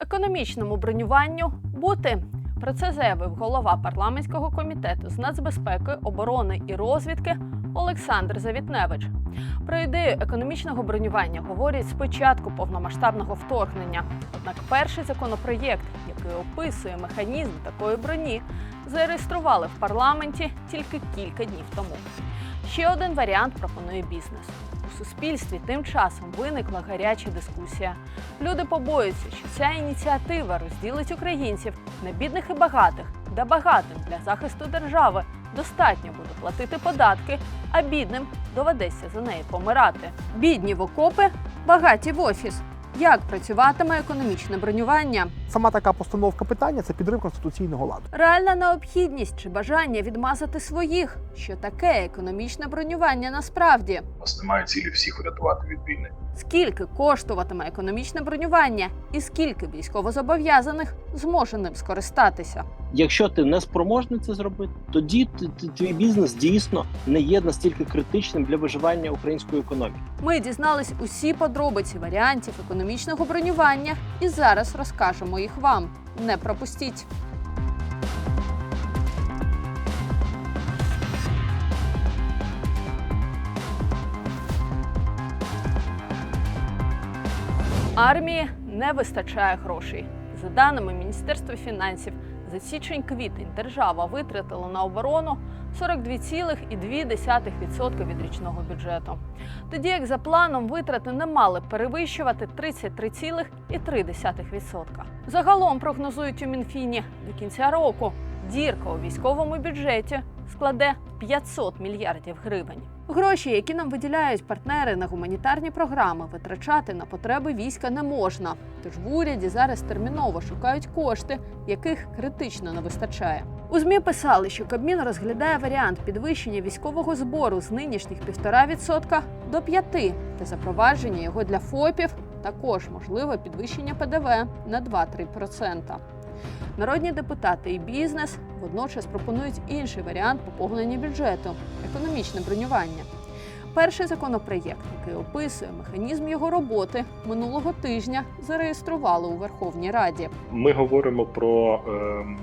Економічному бронюванню бути. Про це заявив голова парламентського комітету з нацбезпеки, оборони і розвідки Олександр Завітневич. Про ідею економічного бронювання говорять з початку повномасштабного вторгнення. Однак перший законопроєкт, який описує механізм такої броні, зареєстрували в парламенті тільки кілька днів тому. Ще один варіант пропонує бізнес. Суспільстві тим часом виникла гаряча дискусія. Люди побоюються, що ця ініціатива розділить українців на бідних і багатих, де багатим для захисту держави достатньо буде платити податки, а бідним доведеться за неї помирати. Бідні в окопи, багаті в офіс. Як працюватиме економічне бронювання? Сама така постановка питання це підрив конституційного ладу. Реальна необхідність чи бажання відмазати своїх? Що таке економічне бронювання насправді? У нас немає цілі всіх врятувати від війни. Скільки коштуватиме економічне бронювання, і скільки військовозобов'язаних зможе ним скористатися? Якщо ти не спроможний це зробити, тоді твій бізнес дійсно не є настільки критичним для виживання української економіки. Ми дізнались усі подробиці варіантів економічного бронювання і зараз розкажемо їх вам. Не пропустіть. Армії не вистачає грошей. За даними Міністерства фінансів, за січень-квітень держава витратила на оборону 42,2% від річного бюджету. Тоді як за планом витрати не мали перевищувати 33,3%. Загалом прогнозують у Мінфіні до кінця року дірка у військовому бюджеті складе 500 мільярдів гривень. Гроші, які нам виділяють партнери на гуманітарні програми, витрачати на потреби війська не можна. Тож в уряді зараз терміново шукають кошти, яких критично не вистачає. У змі писали, що Кабмін розглядає варіант підвищення військового збору з нинішніх 1,5% до 5% та запровадження його для ФОПів. Також можливе підвищення ПДВ на 2-3%. Народні депутати і бізнес водночас пропонують інший варіант поповнення бюджету економічне бронювання. Перший законопроєкт, який описує механізм його роботи, минулого тижня зареєстрували у Верховній Раді. Ми говоримо про ем,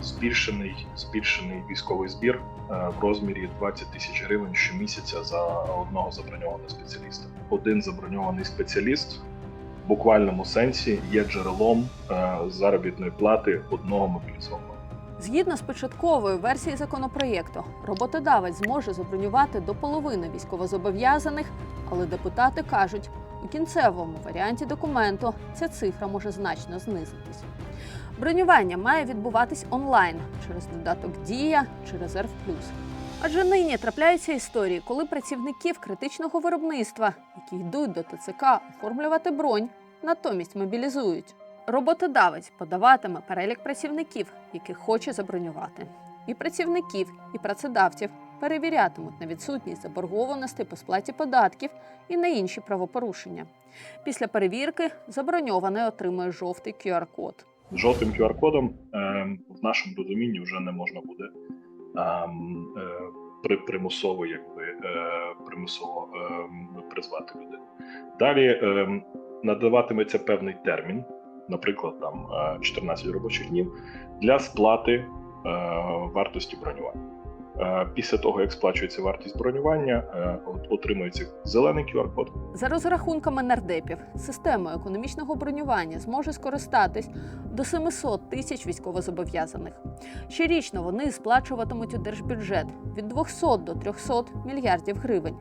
збільшений, збільшений військовий збір е, в розмірі 20 тисяч гривень щомісяця за одного заброньованого спеціаліста. Один заброньований спеціаліст буквальному сенсі є джерелом е, заробітної плати одного мобілізованого. Згідно з початковою версією законопроєкту, роботодавець зможе забронювати до половини військовозобов'язаних, але депутати кажуть, у кінцевому варіанті документу ця цифра може значно знизитись. Бронювання має відбуватись онлайн через додаток Дія чи Резерв. Адже нині трапляються історії, коли працівників критичного виробництва, які йдуть до ТЦК оформлювати бронь, натомість мобілізують. Роботодавець подаватиме перелік працівників, яких хоче забронювати. І працівників, і працедавців перевірятимуть на відсутність заборгованості по сплаті податків і на інші правопорушення. Після перевірки заброньований отримує жовтий QR-код. Жовтим QR-кодом ем, в нашому розумінні вже не можна буде при примусово, якби е, примусово ем, призвати людину. Далі ем, надаватиметься певний термін, наприклад, там е, 14 робочих днів для сплати е, вартості бронювання. Е, Після того, як сплачується вартість бронювання, е, от- отримується зелений QR-код, За розрахунками нардепів, системою економічного бронювання зможе скористатись до 700 тисяч військовозобов'язаних. Щорічно вони сплачуватимуть у держбюджет від 200 до 300 мільярдів гривень.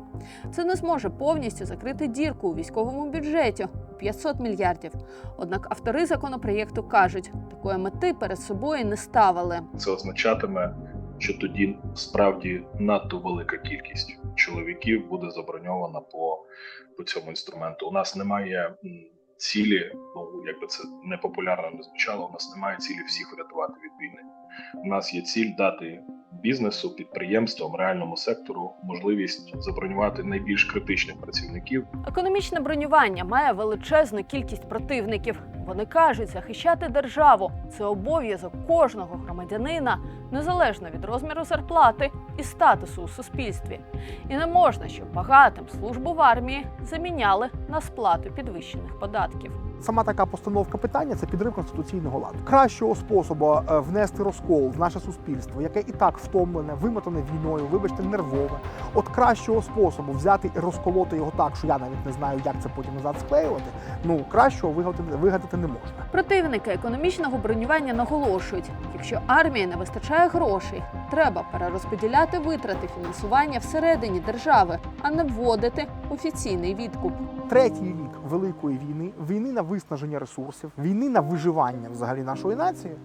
Це не зможе повністю закрити дірку у військовому бюджеті у 500 мільярдів. Однак автори законопроєкту кажуть, такої мети перед собою не ставили. це означатиме, що тоді справді надто велика кількість чоловіків буде заброньована по, по цьому інструменту. У нас немає цілі, ну якби це непопулярно не звучало. У нас немає цілі всіх врятувати від війни. У нас є ціль дати бізнесу, підприємствам, реальному сектору можливість забронювати найбільш критичних працівників Економічне бронювання має величезну кількість противників. Вони кажуть, захищати державу це обов'язок кожного громадянина, незалежно від розміру зарплати і статусу у суспільстві. І не можна, щоб багатим службу в армії заміняли на сплату підвищених податків податків. Сама така постановка питання це підрив конституційного ладу. Кращого способу е, внести розкол в наше суспільство, яке і так втомлене, вимотане війною, вибачте, нервове. От кращого способу взяти і розколоти його так, що я навіть не знаю, як це потім назад склеювати. Ну кращого вигадати, вигадати не можна. Противники економічного бронювання наголошують: якщо армії не вистачає грошей, треба перерозподіляти витрати фінансування всередині держави, а не вводити офіційний відкуп. Третій рік великої війни, війни на виснаження ресурсів, війни на виживання взагалі нашої нації.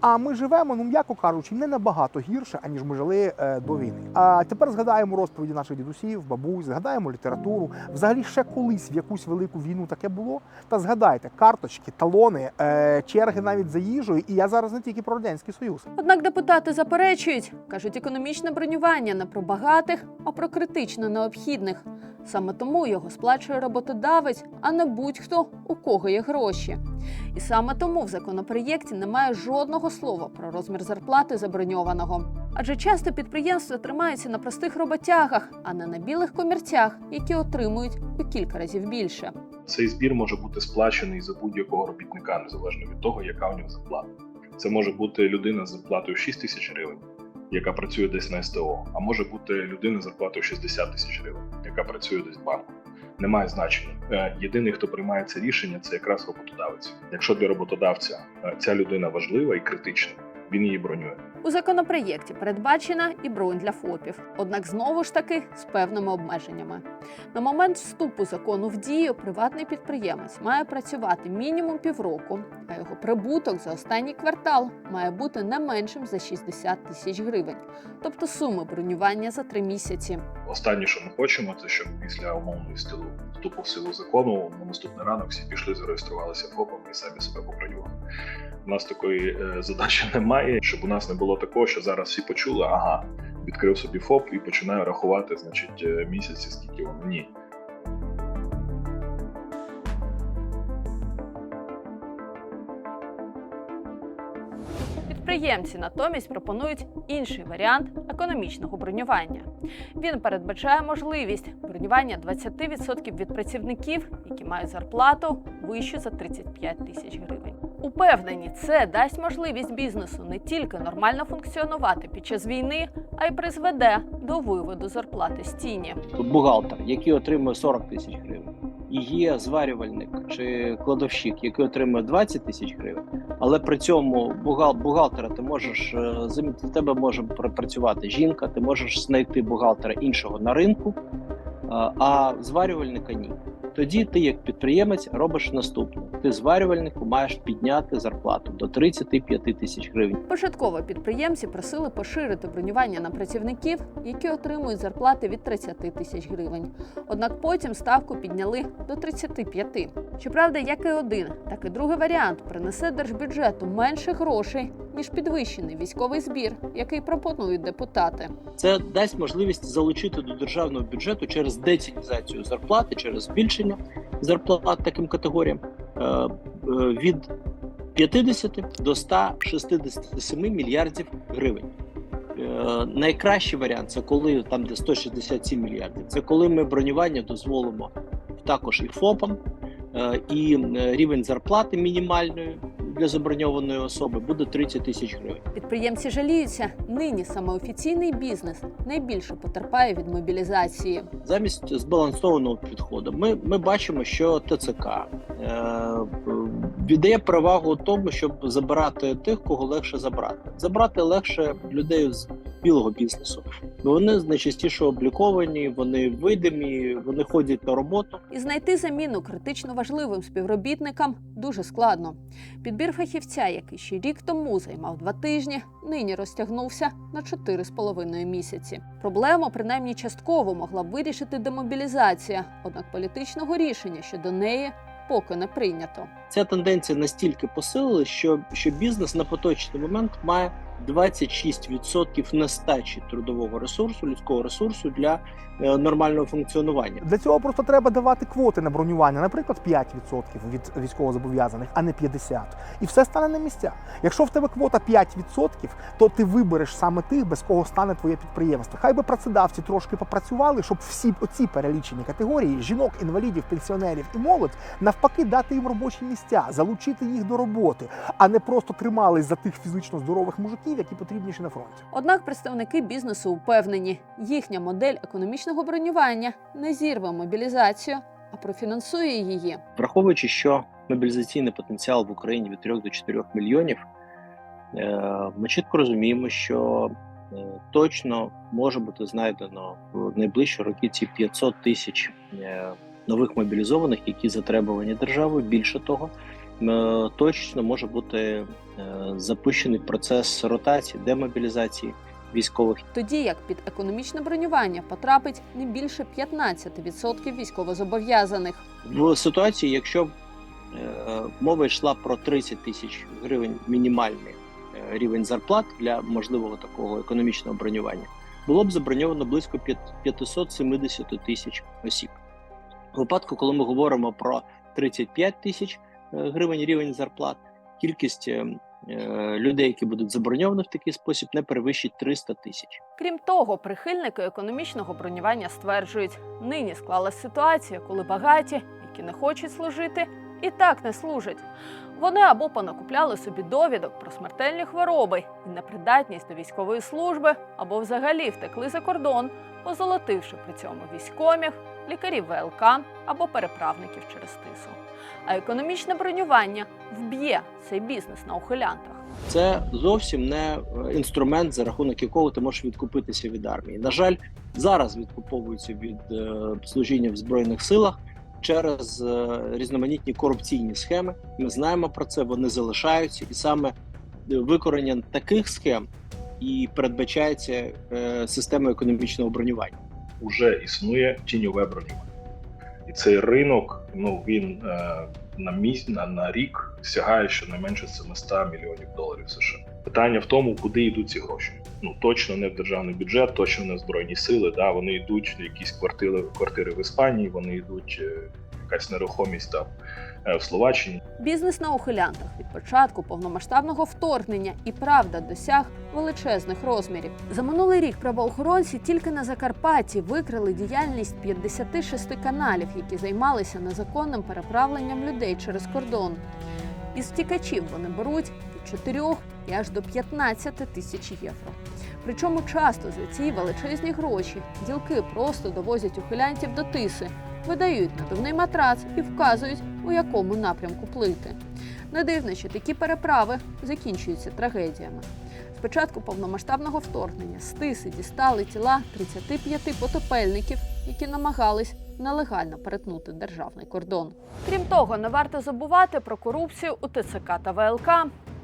А ми живемо, ну м'яко кажучи, не набагато гірше, аніж ми жили е, до війни. А тепер згадаємо розповіді наших дідусів, бабусь, згадаємо літературу. Взагалі ще колись в якусь велику війну таке було. Та згадайте карточки, талони, е, черги навіть за їжею. І я зараз не тільки про радянський союз. Однак депутати заперечують, кажуть, економічне бронювання не про багатих, а про критично необхідних. Саме тому його сплачує роботодавець, а не будь-хто, у кого є гроші. І саме тому в законопроєкті немає жодного слова про розмір зарплати заброньованого. Адже часто підприємства тримаються на простих роботягах, а не на білих комірцях, які отримують у кілька разів більше. Цей збір може бути сплачений за будь-якого робітника, незалежно від того, яка у нього зарплата. Це може бути людина з зарплатою 6 тисяч гривень, яка працює десь на СТО, а може бути людина з зарплатою 60 тисяч гривень, яка працює десь в банку. Немає значення. Е, Єдиний, хто приймає це рішення, це якраз роботодавець. Якщо для роботодавця е, ця людина важлива і критична, він її бронює. У законопроєкті передбачена і бронь для ФОПів, однак знову ж таки з певними обмеженнями. На момент вступу закону в дію приватний підприємець має працювати мінімум півроку, а його прибуток за останній квартал має бути не меншим за 60 тисяч гривень, тобто суми бронювання за три місяці. Останнє, що ми хочемо, це щоб після умовної стилу вступу в силу закону на наступний ранок всі пішли, зареєструвалися ФОПами і самі себе побронювали. У нас такої е, задачі немає, щоб у нас не було такого, що зараз всі почули, ага, відкрив собі ФОП і починаю рахувати, значить, е, місяці, скільки воно. Ні. Підприємці натомість пропонують інший варіант економічного бронювання. Він передбачає можливість бронювання 20% від працівників, які мають зарплату вищу за 35 тисяч гривень. Упевнені, це дасть можливість бізнесу не тільки нормально функціонувати під час війни, а й призведе до виводу зарплати з тіні. Тут бухгалтер, який отримує 40 тисяч гривень, і є зварювальник чи кладовщик, який отримує 20 тисяч гривень, але при цьому бухгал- бухгалтера ти можеш е, замінити, тебе може працювати жінка, ти можеш знайти бухгалтера іншого на ринку, е, а зварювальника ні. Тоді ти, як підприємець, робиш наступне: ти зварювальнику маєш підняти зарплату до 35 тисяч гривень. Початково підприємці просили поширити бронювання на працівників, які отримують зарплати від 30 тисяч гривень. Однак потім ставку підняли до 35. Щоправда, як і один, так і другий варіант принесе держбюджету менше грошей ніж підвищений військовий збір, який пропонують депутати. Це дасть можливість залучити до державного бюджету через децінізацію зарплати, через збільшення зарплат таким категоріям е, е, від 50 до 167 мільярдів гривень. Е, Найкращий варіант це коли там, де 167 мільярдів. Це коли ми бронювання дозволимо також і ФОПам, і рівень зарплати мінімальної для заброньованої особи буде 30 тисяч гривень. Підприємці жаліються, нині саме офіційний бізнес найбільше потерпає від мобілізації. замість збалансованого підходу. Ми, ми бачимо, що ТЦК е, віддає перевагу тому, щоб забирати тих, кого легше забрати. Забрати легше людей з білого бізнесу, вони найчастіше обліковані, вони видимі, вони ходять на роботу. І знайти заміну критично важливим співробітникам дуже складно. Підбір фахівця, який ще рік тому займав два тижні, нині розтягнувся на 4,5 місяці. Проблему принаймні частково могла б вирішити демобілізація, однак політичного рішення щодо неї поки не прийнято. Ця тенденція настільки посилилась, що, що бізнес на поточний момент має 26% нестачі трудового ресурсу, людського ресурсу для е, нормального функціонування. Для цього просто треба давати квоти на бронювання, наприклад, 5% від військовозобов'язаних, а не 50%. І все стане на місця. Якщо в тебе квота 5%, то ти вибереш саме тих, без кого стане твоє підприємство. Хай би працедавці трошки попрацювали, щоб всі оці перелічені категорії жінок, інвалідів, пенсіонерів і молодь навпаки дати їм робочі місця, залучити їх до роботи, а не просто тримались за тих фізично здорових мужиків, які потрібніші на фронті. Однак представники бізнесу упевнені, їхня модель економічного бронювання не зірве мобілізацію, а профінансує її. Враховуючи, що мобілізаційний потенціал в Україні від 3 до 4 мільйонів, е, ми чітко розуміємо, що е, точно може бути знайдено в найближчі роки ці 500 тисяч е, нових мобілізованих, які затребувані державою. Більше того, точно може бути е, запущений процес ротації, демобілізації військових Тоді як під економічне бронювання потрапить не більше 15% військовозобов'язаних. в ситуації, якщо е, мова йшла про 30 тисяч гривень мінімальний е, рівень зарплат для можливого такого економічного бронювання, було б заброньовано близько п'ят- 570 тисяч осіб. У випадку, коли ми говоримо про 35 тисяч гривень рівень зарплат, кількість е, е, людей, які будуть заброньовані в такий спосіб, не перевищить 300 тисяч. Крім того, прихильники економічного бронювання стверджують, нині склалась ситуація, коли багаті, які не хочуть служити, і так не служать. Вони або понакупляли собі довідок про смертельні хвороби і непридатність до військової служби, або взагалі втекли за кордон, позолотивши при цьому військомів, лікарів ВЛК або переправників через тису. А економічне бронювання вб'є цей бізнес на ухилянтах. це зовсім не е, інструмент, за рахунок якого ти можеш відкупитися від армії. На жаль, зараз відкуповуються від е, служіння в збройних силах через е, різноманітні корупційні схеми. Ми знаємо про це, вони залишаються, і саме викорення таких схем і передбачається системою економічного бронювання. Уже існує тіньове бронювання. І цей ринок, ну він е, на місяць на, на рік сягає щонайменше 700 мільйонів доларів США. Питання в тому, куди йдуть ці гроші. Ну точно не в державний бюджет, точно не в збройні сили. Да, вони йдуть в якісь квартири, квартири в Іспанії, вони йдуть е, якась нерухомість там е, в Словаччині. Бізнес на ухилянтах від початку повномасштабного вторгнення і правда досяг величезних розмірів. За минулий рік правоохоронці тільки на Закарпатті викрили діяльність 56 каналів, які займалися незаконним переправленням людей через кордон. Із втікачів вони беруть від 4 і аж до 15 тисяч євро. Причому часто за ці величезні гроші ділки просто довозять ухилянтів до тиси, видають надувний матрац і вказують, у якому напрямку плити. Не дивно, що такі переправи закінчуються трагедіями. З початку повномасштабного вторгнення з тиси дістали тіла 35 потопельників, які намагались нелегально перетнути державний кордон. Крім того, не варто забувати про корупцію у ТЦК та ВЛК.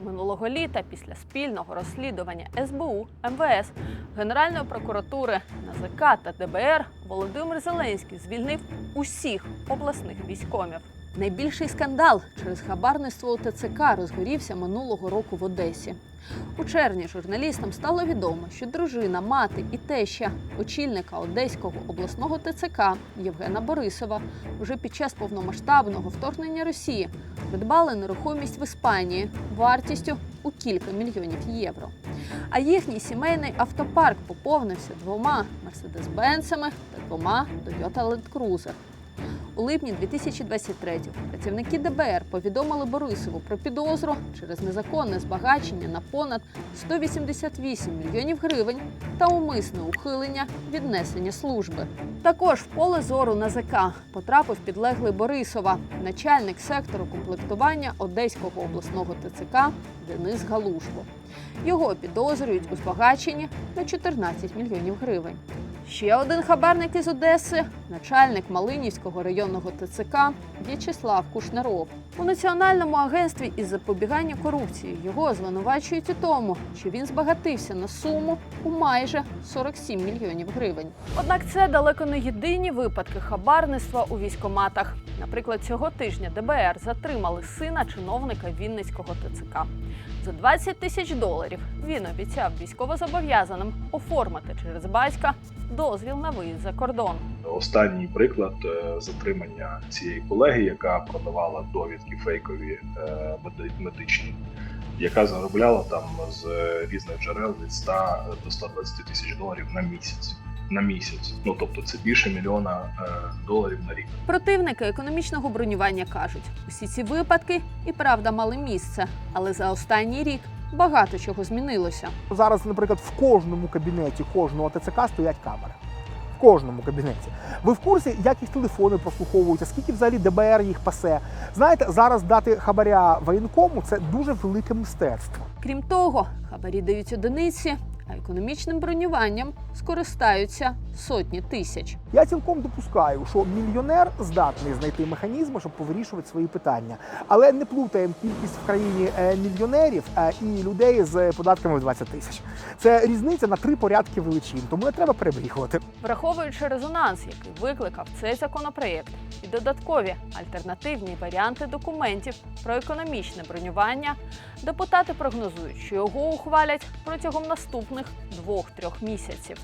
Минулого літа, після спільного розслідування СБУ, МВС, Генеральної прокуратури, НАЗК та ДБР Володимир Зеленський звільнив усіх обласних військомів. Найбільший скандал через хабарництво у ТЦК розгорівся минулого року в Одесі. У червні журналістам стало відомо, що дружина, мати і теща очільника Одеського обласного ТЦК Євгена Борисова вже під час повномасштабного вторгнення Росії придбали нерухомість в Іспанії вартістю у кілька мільйонів євро. А їхній сімейний автопарк поповнився двома Мерседес-Бенцами та двома Toyota Land Cruiser. У липні 2023-го працівники ДБР повідомили Борисову про підозру через незаконне збагачення на понад 188 мільйонів гривень та умисне ухилення від несення служби. Також в поле зору НАЗК потрапив підлеглий Борисова, начальник сектору комплектування Одеського обласного ТЦК Денис Галушко. Його підозрюють у збагаченні на 14 мільйонів гривень. Ще один хабарник із Одеси начальник Малинівського районного ТЦК В'ячеслав Кушнаров. У Національному агентстві із запобігання корупції його звинувачують у тому, що він збагатився на суму у майже 47 мільйонів гривень. Однак це далеко не єдині випадки хабарництва у військоматах. Наприклад, цього тижня ДБР затримали сина чиновника Вінницького ТЦК. За 20 тисяч доларів він обіцяв військовозобов'язаним оформити через батька дозвіл на виїзд за кордон. Останній приклад е, затримання цієї колеги, яка продавала довідки фейкові е, медичні, яка заробляла там з різних джерел від 100 до 120 тисяч доларів на місяць. На місяць, ну тобто це більше мільйона е, доларів на рік. Противники економічного бронювання кажуть, усі ці випадки і правда мали місце, але за останній рік багато чого змінилося. Зараз, наприклад, в кожному кабінеті кожного ТЦК стоять камери. В кожному кабінеті. Ви в курсі, як їх телефони прослуховуються, скільки взагалі ДБР їх пасе. Знаєте, зараз дати хабаря воєнкому це дуже велике мистецтво. Крім того, хабарі дають одиниці, а економічним бронюванням скористаються сотні тисяч. Я цілком допускаю, що мільйонер здатний знайти механізми, щоб повирішувати свої питання. Але не плутаємо кількість в країні е, мільйонерів е, і людей з податками в 20 тисяч. Це різниця на три порядки величин, тому не треба перебріхувати. Враховуючи резонанс, який викликав цей законопроєкт, і додаткові альтернативні варіанти документів про економічне бронювання, депутати прогнозують, що його ухвалять протягом наступних двох-трьох місяців.